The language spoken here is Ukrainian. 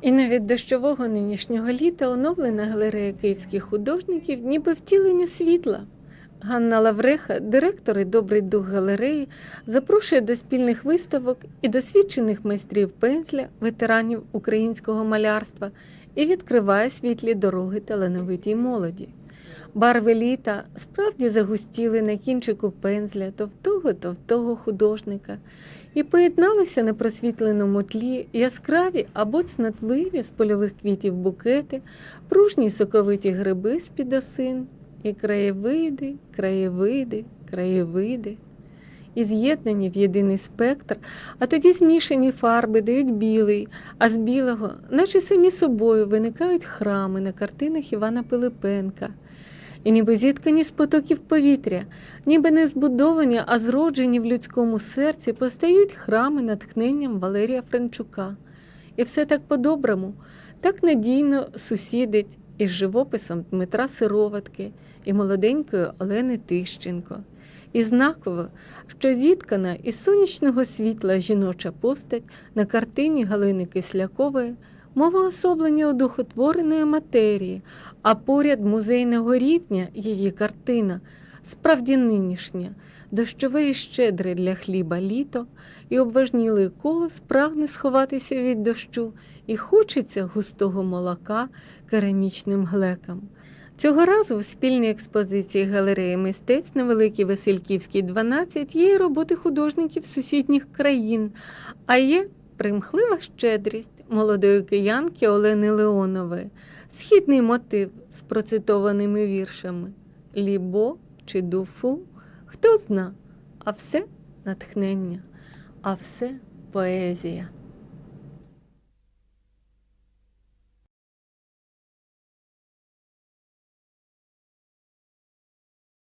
І навіть дощового нинішнього літа оновлена галерея київських художників ніби втілення світла. Ганна Лавреха, директор і добрий дух галереї, запрошує до спільних виставок і досвідчених майстрів пензля, ветеранів українського малярства і відкриває світлі дороги талановитій молоді. Барви літа справді загустіли на кінчику пензля то в того, то в того художника, і поєдналися на просвітленому тлі яскраві або цнатливі з польових квітів букети, пружні соковиті гриби з під осин, і краєвиди, краєвиди, краєвиди. І з'єднані в єдиний спектр, а тоді змішані фарби дають білий, а з білого, наче самі собою, виникають храми на картинах Івана Пилипенка. І ніби зіткані з потоків повітря, ніби не збудовані, а зроджені в людському серці, постають храми натхненням Валерія Франчука. І все так по-доброму, так надійно сусідить із живописом Дмитра Сироватки і молоденької Олени Тищенко. І знаково, що зіткана із сонячного світла жіноча постать на картині Галини Кислякової мова особлення одухотвореної матерії, а поряд музейного рівня її картина справді нинішня, дощове і щедре для хліба літо, і обважнілий колос прагне сховатися від дощу, і хочеться густого молока керамічним глекам. Цього разу в спільній експозиції галереї мистецтв на Великій Васильківській 12 є й роботи художників сусідніх країн, а є примхлива щедрість молодої киянки Олени Леонової, східний мотив з процитованими віршами Лібо чи дуфу, хто зна, а все натхнення, а все поезія.